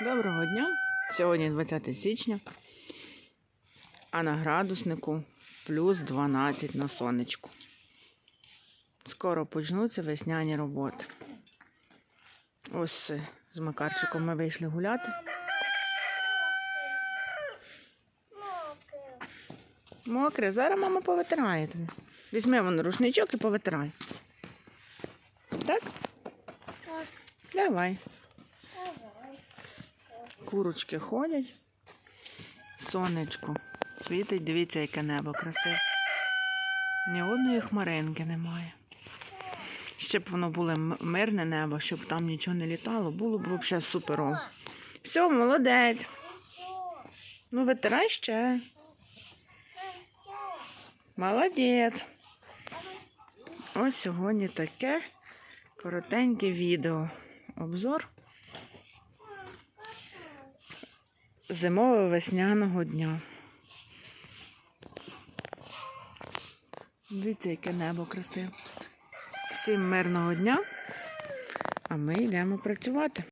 Доброго дня! Сьогодні 20 січня, а на градуснику плюс 12 на сонечку. Скоро почнуться весняні роботи. Ось з Макарчиком ми вийшли гуляти. Мокре, зараз мама повитирає тобі. Візьми вон рушничок і повитирай. Так? Давай. Курочки ходять. Сонечко. Світить, дивіться, яке небо красиве. Ні одної хмаринки немає. Ще б воно було мирне небо, щоб там нічого не літало, було б взагалі суперово. Все, молодець. Ну, витирай ще. Молодець. Ось сьогодні таке коротеньке відео. Обзор зимово-весняного дня. Дивіться, яке небо красиве. Всім мирного дня, а ми йдемо працювати.